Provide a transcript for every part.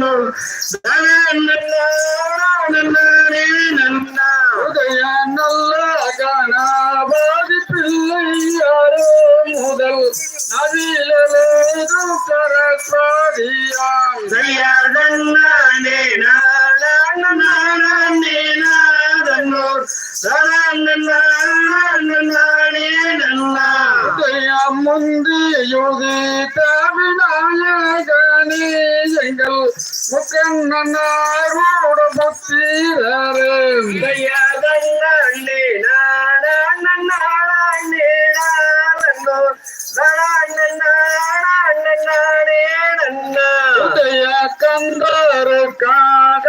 நாதன்னோர் உதய நல்ல கணபதி பிள்ளை யாரோ முதல் நதியிலும் கரஸ்வாதியான் தயாதன்னானே நானே நாதன்னோர் நன்னானே நன்னா முந்தி யோகி தாவினாய எங்கள் முக்கண்ணனாரோட பக்திரே நானே நாதன்னோர் நன்னானே நன்னா உதய கந்தருக்காக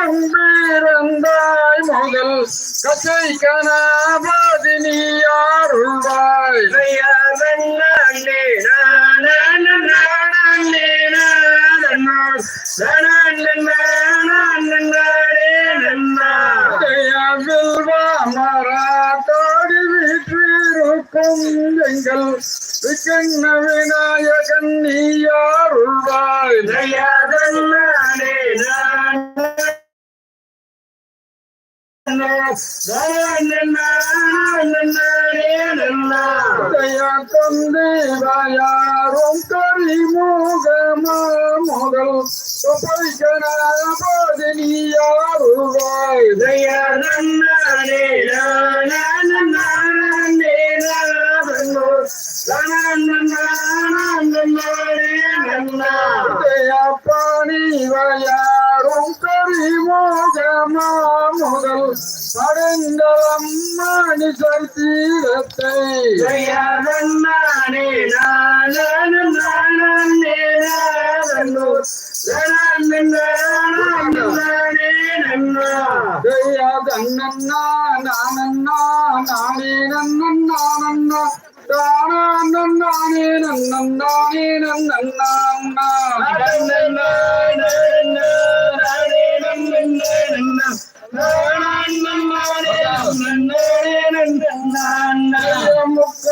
நம்பிருந்தாய் முதல் கசை கனாபாதி நீ யாருள்வாய் தயாதன்னானே விக்கண்ண விநாயகன் நீ அருள்வாய் தயாதன்னானே நானே நன்னா உதய தந்தை வாயாரும் கரிமுகமா முதல் சுபை கணபதி நீ அருள்வாய் தயாதன்னானே நானே மணி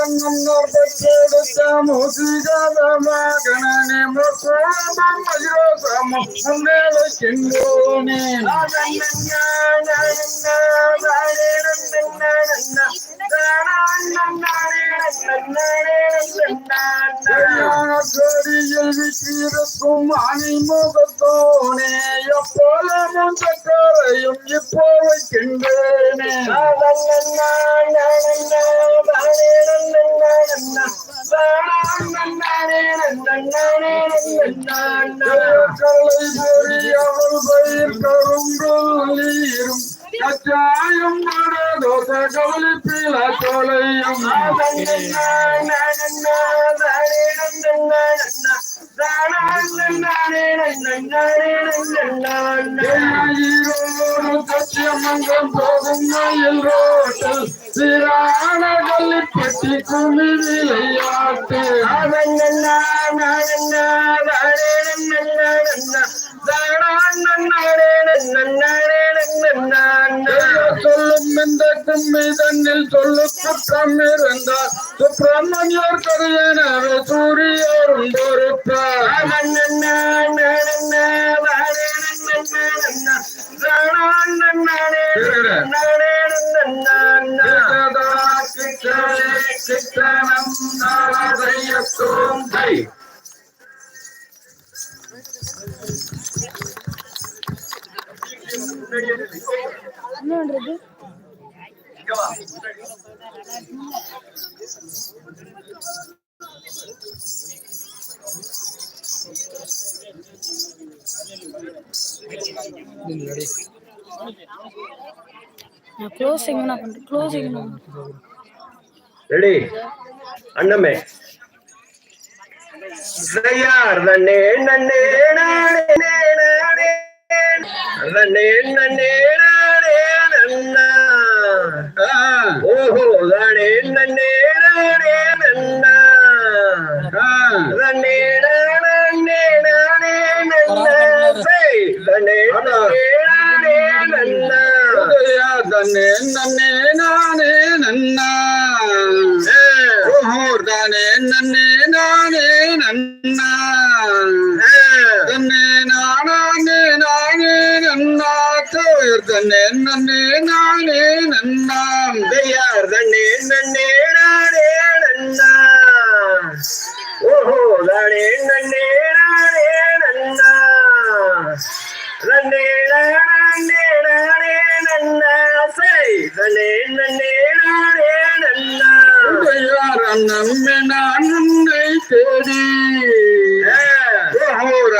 பெற்றெடுத்த முசிகத மகனே முக்கோணம் மகிரோசம கொடியில் விற்றிருக்கும் அணிமுகத்தோனே எப்போலமும் சக்கரையும் இப்போ வைக்கின்றேனே கலை பொறி அவள் பயிர் கரும்பும் கச்சாயம் தோச கவலிப்பில கொலையும் சத்தியமங்கம் போகும் மயில் ரோட்டில் சிறான கல்லிப்பட்டி குமி விளையாட்டு சொல்லும் இந்த கும்மி தன்னில் சொல்லு குற்றம் இருந்தால் சுப்பிரமணியர் கதையனவே சூரியரும் நானே சித்தனம் நாளையத்தோம் கை நான் க்ளோசிங் நான் பண்றேன். க்ளோசிங் ரெடி அண்ணமே. நன்னே நன்னே நானே நானே நன்னே நன்னே நானே நன்னா. ஓஹோ தானே நன்னே நானே நன்னா. ஆ. நன்னே நானே நானே நன்னா. செய் நன்னே நானே நானே நன்னா. உதயா தன்னே நன்னே தானே நன்னே நானே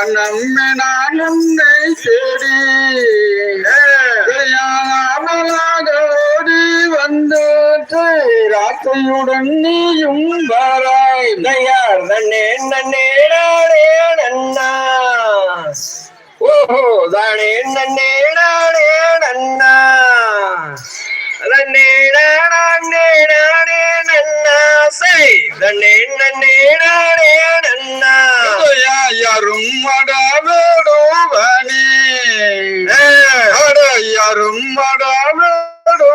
ஓஹோ அண்ணம்மே நான் உன்னை தேடி தயாமலாக ஓடி வந்த ராத்தையுடன் நீயும் வராய். தயார் நன்னே நன்னே நானே நன்னா. ஓஹோ தானே நன்னே நானே நன்னா. நன்னே நானே நானே. செய் நன்னே நானே நன்னா யாரும் மடாவேடுவனே யாரும் மடாவேடுவனே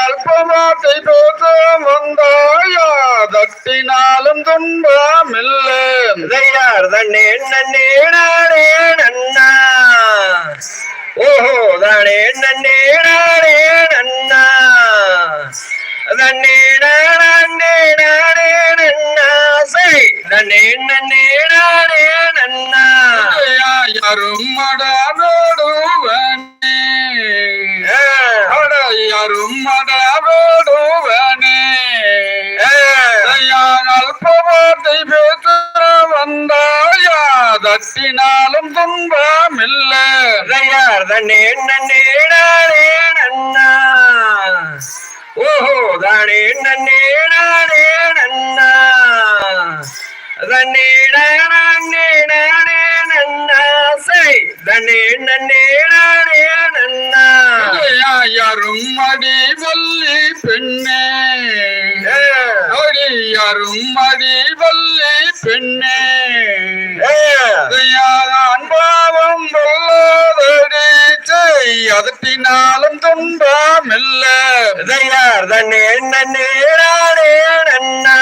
அல்பமாத்தை தோற்ற வந்தாயா? தட்டினாலும் துன்பமில்லை. யார் நன்னே நன்னே நானே நன்னா ஓஹோ. தானே நன்னே நானே நன்னா நன்னே நானே நானே நன்னா செய் நன்னே நன்னே நானே நன்னா. யாரும் மடாவேடுவனே அட யாரும் மடாவேடுவனே அல்பமாத்தை பேச வந்தாயா? தட்டினாலும் துன்பமில்லை. நன்னே நன்னே நானே நன்னா. ஓஹோ தானே நன்னே நானே யாரும் அடி வல்லி பெண்ணே. யாரும் அடி வல்லி பெண்ணே. யாரான் பாவம் வல்லாதடி செய் அதட்டினாலும் துன்பமில்ல யார் தன்னே நன்னே நானே நன்னா.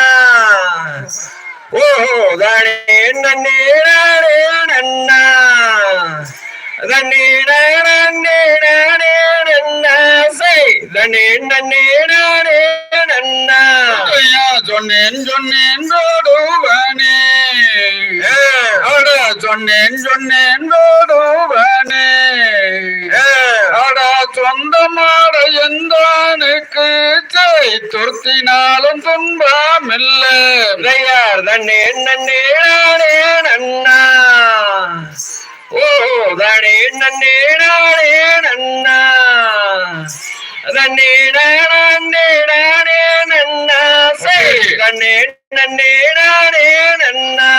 ஓஹோ தானே நன்னே நன்னா தன்னே நானே நானே நன்னா செய் தன்னே நன்னே நானே நன்னா ஐயா சொன்னேன் சொன்னேன் தோடுவனே அட சொன்னேன் சொன்னேன் தோடுவனே அட சொந்தமாட எந்தானுக்கு துருத்தினாலும் துன்பமில்லை. யார் தன்னே நன்னே நானே நன்னா ஓஹோ தானே நன்னே நானே நன்னா நன்னா நன்னே நானே நன்னா நன்னே நானே நன்னா நன்னே நன்னா நானே நன்னா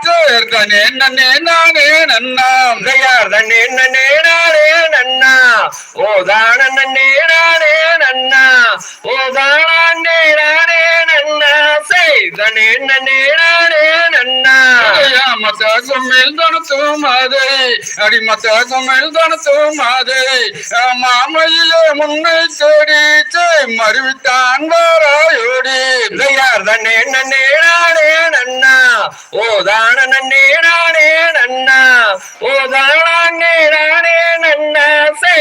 தேர் தன்னே நன்னே நானே நன்னா யார் தன்னே நன்னே நானே நன்னா ஓ தான நன்னே நானே நன்னா ஓ தானே நானே நன்னா செய் தன்னே நன்னே நானே நன்னா ஐயா, மத்த கும்மில் தனத்தும் அதை அடி மத்த கும்மில் தனத்தும் அதை மாமையிலே முன்னே தேடி செய் வாராயோடி. யார் தண்ணே நன்னே நானே நன்னா. ஓதான நன்னே நானே நன்னா. ஓ தானே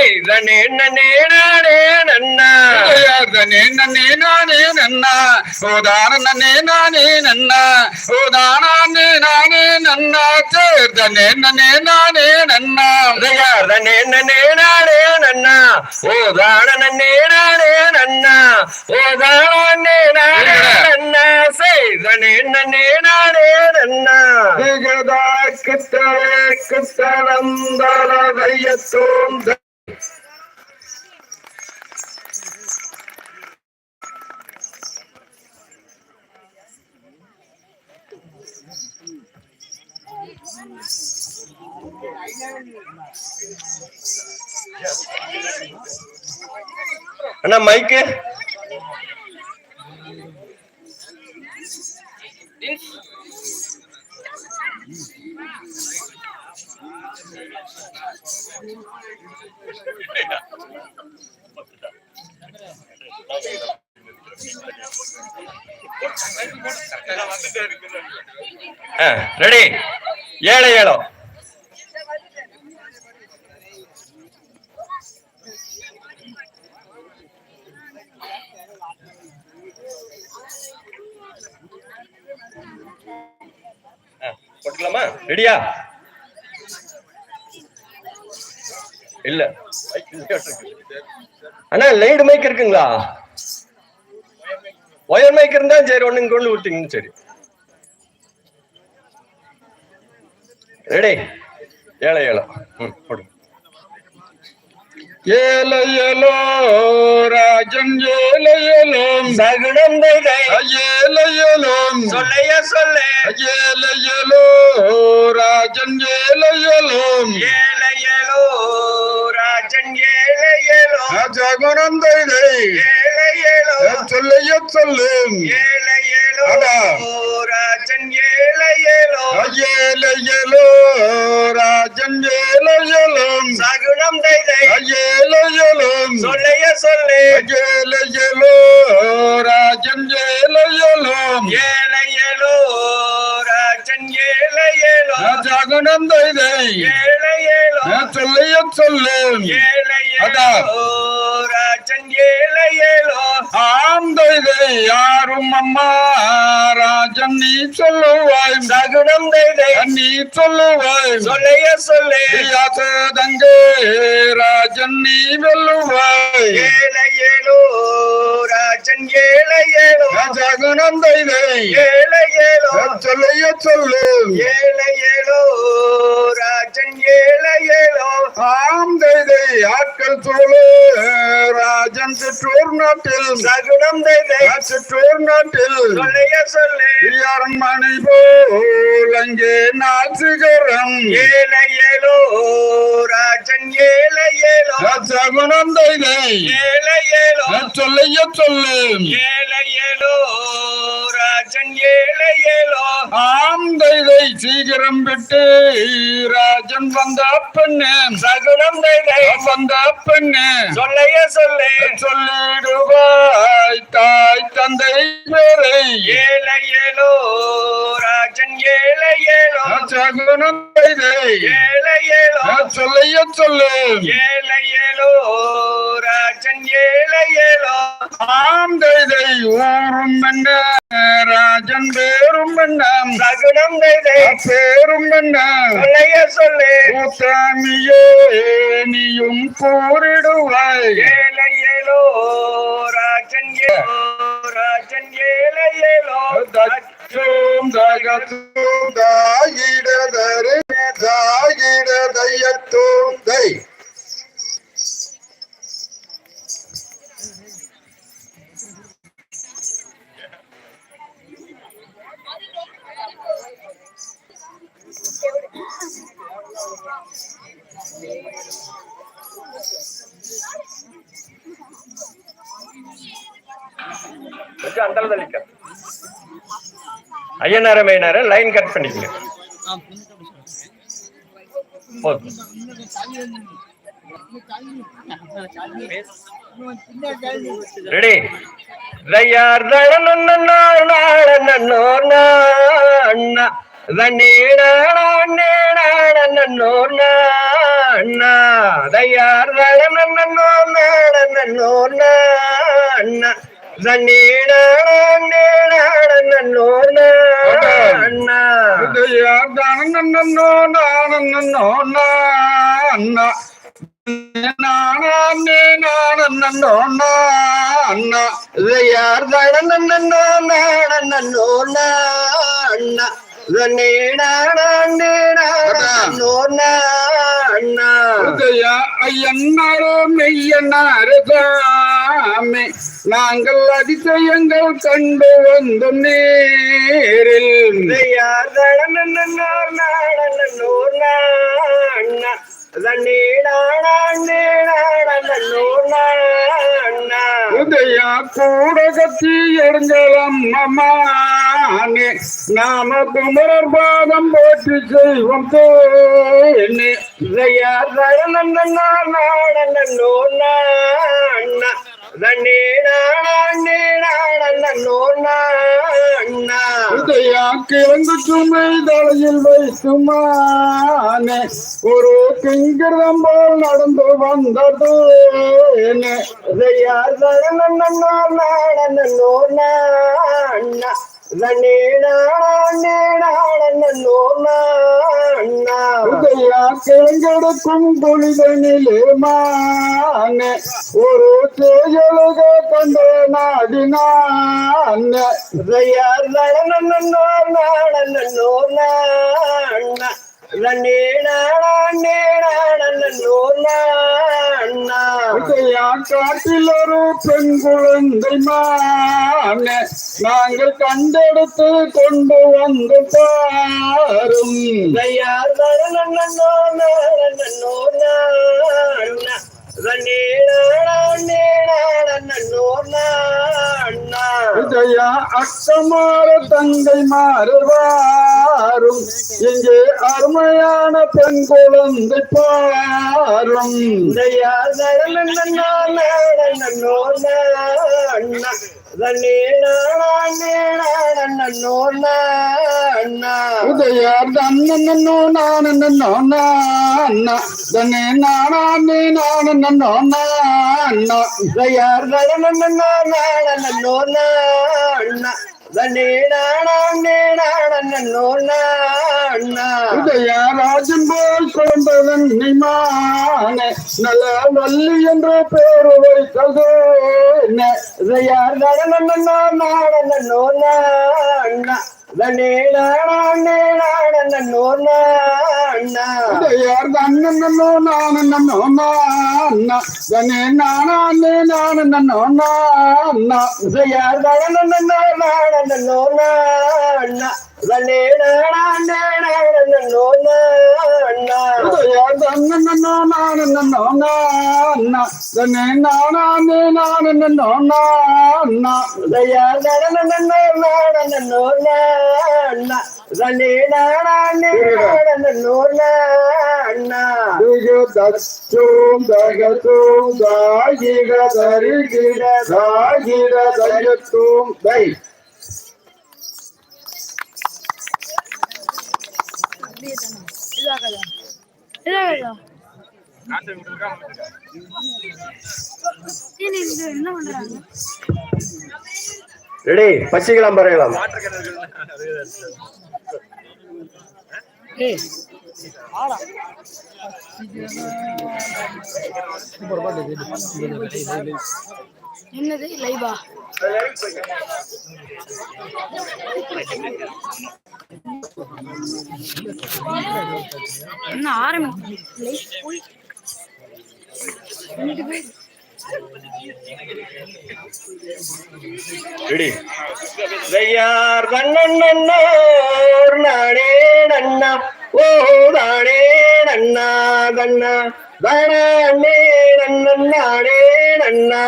செய் தன்னே நன்னே நானே நன்னா. தனே நன்னே நானே நன்னா. ஓதான நன்னே நானே நன்னா. ஓதானே நானே நன்னா. தேர் தனே நன்னே நானே நன்னா. யார் தன்னே நன்னே நானே நன்னா. ஓ தான நன்னே நானே நன்னா. ஓ தானே நானே நன்னா. செய் தன்னே நன்னே நானே நன்னா. கிட்டவே கிட்டலம் Yes. அண்ணா மைக்கு Thank you. ரெடி. ஏழை ஏழம் போட்டுக்கலாமா? ரெடியா? இல்ல. அண்ணா லைடு மைக் இருக்குங்களா? ஒயர் மைக் இருந்தா சரி ஒண்ணுங்க கொண்டு விட்டீங்கன்னு சரி. ரெடி ஏழை ஏழம் ம் போடுங்க. ஏல ஏலோ ராஜன் ஏல ஏலோம் சகுனம் தை ஏல ஏலோம் சொல்லைய சொல்ல. ஏல ஏலோ ராஜன் ஏல தைதை ஏழோ சொல்லைய அடா. ராஜன் ஏழை ஏழோ ஏல ஏலோ ராஜன் ஏல ஏலோம் சகுனம் தை ஏல ஏலோம் சொல்லைய சொல்லு ஏலோ ராஜன் ஏல ஏலோம் ஏழை ஏழோ ராஜன் ஏழை ஏழோ ஜகுணம் தைதை சொல்லும் ராஜன் ஏழை ஏழோ ஆம் தைதை யாரும் அம்மா ராஜன் நீ சொல்லுவாய். சகுனம் தை நீ சொல்லுவாய். சொல்லைய சொல்லு. தங்கே ராஜன் நீ வெல்லுவாய். ஏழை ஏழோ ராஜன் ஏழை ஏழோ ஜகுணம் தைதை ஏழை ஏழோ சொல்லைய சொல்லும் ஏழை ஏழோ ராஜன் ஏழை ஏழோ ஆம் தைதை ஆட்கள் சோழு ராஜன் சிற்றூர் நாட்டில். சகுனம் தை சிற்றூர் நாட்டில். சொல்லைய சொல்லு. அரண்மனை போல் அங்கே நாசிகரம் ஏழை ஏழோ ராஜன் ஏழை ஏழோ சகுணம் தைதை. ஏழை ஏழோ சொல்லைய சொல்லும் ஏழை ஏழோ ராஜன் ஏழை ஏழோ ஆம் தைதை சீக்கிரம் விட்டு ராஜன் வந்த பெண்ணே. சகுனம் தை வந்த பெண்ணே. சொல்லைய சொல்லு. சொல்லிடுவாய் தாய் தந்தை பேரை ஏழை ஏழோ ராஜன் ஏழை ஏழோ. சகுணம் தைதை ஏழை ஏழோ. சொல்லைய சொல்லும் ஏழை ஏழோ. ராஜன் ஏழை ஏழோ. ஆம் தைதை ஊரும் என்ன ராஜன் பேரும் என்ன சகுனம் தை பேரும் என்ன சொல்லைய சொல்லு. கூத்தாமியே நீயும் கூறிடுவாய். ஏழை ஏழோ. ராஜன் ஏழோ. ராஜன் ஏழை ஏழோ. தச்சோம் தகத்தோம் தாயிடதரு தாயிடதையத்தோம் தை அந்த தள்ளிக்க ஐயனார மையனார லைன் கட் பண்ணிக்கங்க. போதும் ரெடி தயார் தடனோ நாடனோ அண்ணா தண்ணீடனோ அண்ணா தயார் தடனோ நாடனோ அண்ணா அண்ணா நன்னோ நானன்னோ அண்ணா நானே நானன்னோ அண்ணா யார் தடனோ நாடனோ அண்ணா ஐயன்னாரோ மெய்யன்னாரே சாமி நாங்கள் அதிசயங்கள் கண்டு வந்து நேரில். உதயா கூட கத்தி எடுங்கலம் அம்மானே நாம குமரர் பாதம் போற்றி செய்வோம் தேனே உதயா கிழங்கு சுமை தலையில் வைத்துமானே ஒரு கிங்கிரம் போல் நடந்து வந்தது உதயா கிழங்கெடுக்கும் புலிதனிலே மானே. ஒரு செயலுக கண்ட நாடினான். உதயா காட்டில் ஒரு பெண் குழந்தை மானே நாங்கள் கண்டெடுத்து கொண்டு வந்து பாரும் ஐயா நோ நோ விஜயா அக்கமார தங்கை மாறுவாரும் இங்கே அருமையான பெண் குழந்தை பாரும் உதயா தன்னோ நான் நன்னோ நான தன்னே நானே நான் நன்னோ நான உதயா ராஜன் போல் கொண்டதன் நிமானே. நல்ல வள்ளி என்ற பேரு வைத்தது யார் தன்னோ நான் நன்னோ நான தன்னே நானே நான் நன்னோ நான உதயார் தன்னோ நான் நன்னோ நான தன்னே நானே நான் நன்னோ நான தச்சோம் தகத்தோம் தாகிர தருகிற தாகிர தயத்தோம் தை அப்படியே தானே இதாகதா. இதாகதா. ரெடி பச்சிக்கலாம் பறையலாம் ஏய். ஆடா என்னது? லைவா? என்ன ஆரம்பிக்கும் லைவ் போய் ரெடி நாடே நன்னா ஓ நாடே நன்னா கண்ணா. நன்னா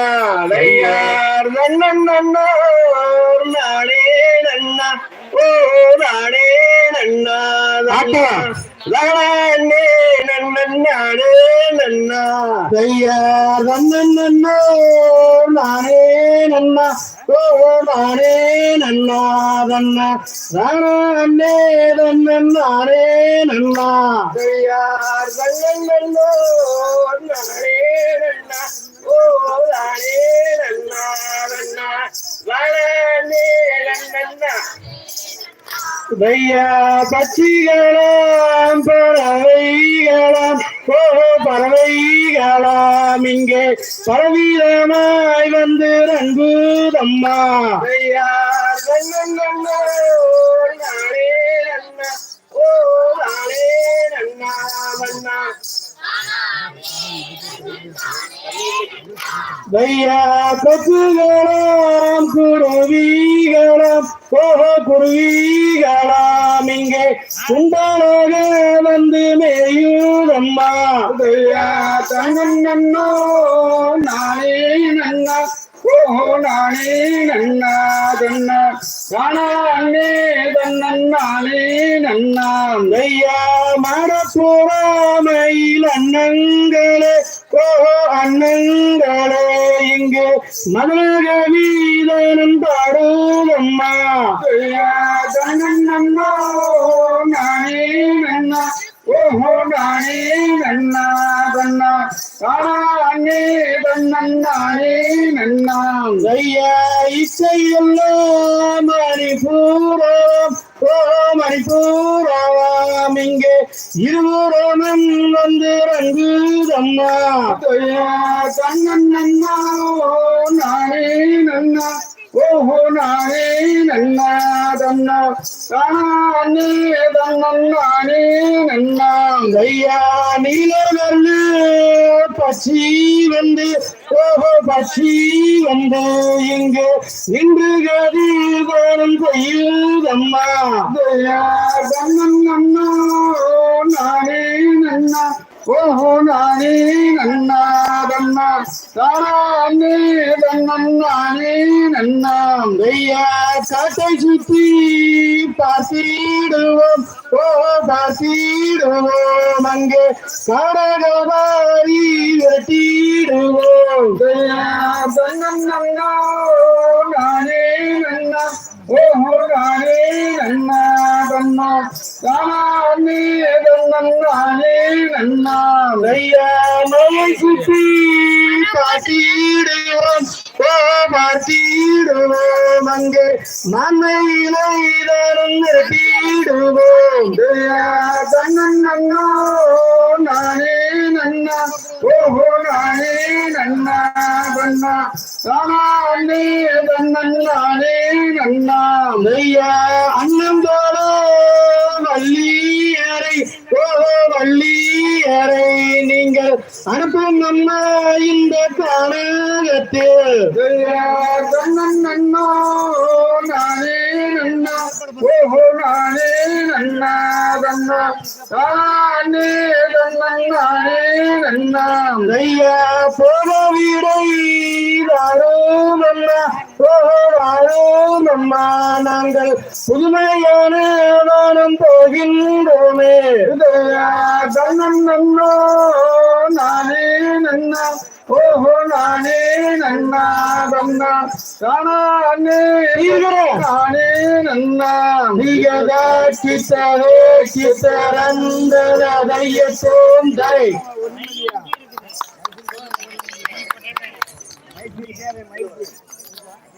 தையார் கண்ணன்னோர் நாடே நன்னா ஓ நாடே நன்னா தானே நன்னன் நாடே நன்னா கண்ணன்னோர் நாடே நன்னா ஓ நானே நன்னா தன்னன் நானே நன்னா தையார் கண்ணன் நன்னோ நானே நன்னா ஓ நானே நன்னா நன்னா தானே நன்னா தையா பட்சிகளாம் பறவைகளாம் ஓ பறவைகளாம். இங்கே பலவீதமாய் வந்து அன்புதம்மா ஐயா கண்ணன் கண்ணோர் நன்னா. ஓ நானே நன்னா நன்னா தையா குருவிகளாம் ஓஹோ குருவிகளாம். இங்கே குண்டலாக வந்து மேயுதம்மா. தையா நன்னோ நானே நன்னா நானே நன்னா தன்னா தானா அண்ணே தன்னன் நானே நன்னா அண்ணங்களே ஓஹோ அண்ணங்களே இங்கு மதக வீதனும் பாடும் அம்மா. தங்கன் நானே நன்னா. ஓஹோ நானே நன்னா தன்னா. தானா அண்ணே தன்னன் நன்னா. ஐயா இசையெல்லாம் மணிபூரம் ஓ மணிபூரம் இங்கே இருபுறமும் வந்து ரங்குதம்மா. தையா தன்னன் நன்னா ஓ நானே நன்னா. ஓஹோ நானே நன்னா தன்னா தானா அண்ணே தன்னன் நானே நன்னா பசி வந்து ஓஹோ பசி வந்து இங்கு நின்று கதிர்கோணம் கொய்யுதம்மா. தையா தன்னன் நானே நன்னா ஓஹோ நானே நன்னா தன்னா தானா அண்ணே தன்னன் நானே நன்னா சுத்தி பார்த்திடுவோம். ஓ பார்த்திடுவோம். அங்கே கடகவாரி வெட்டிடுவோம் தையா தன்னம் நன்னா நானே நன்னா ஓஹோ மலை சுத்தி பார்த்திடுவோம் அங்கே மண்மையிலை தரும் வெட்டிடுவோம் தையா தன்னன் நானே நன்னா ஓஹோ நானே நன்னா பண்ணா தானா அண்ணே தன்னன் நானே நன்னா மெய்யா ஐயா வள்ளி அறை ஓஹோ வள்ளி அறை நீங்கள் அனுப்பும் நம்ம இந்த காணகத்தில். தையா தன்னன் நன்னா ஓ நானே நன்னா ஓஹோ நானே நன்னா தன்னா தானா அண்ணே தன்னன் நானே நன்னா ஐயா போக வீடை வாழும் அம்மா ஓ வாழும் அம்மா நாங்கள் புதுமையான வானம் போகின்றோமே தையா தன்னன் நன்னோ நானே நன்னா. ஓஹோ நானே நன்னா தன்னா தானா அண்ணே. நானே நன்னா. நீகத கித்தரே கித்தரந்தர தையத்தோம்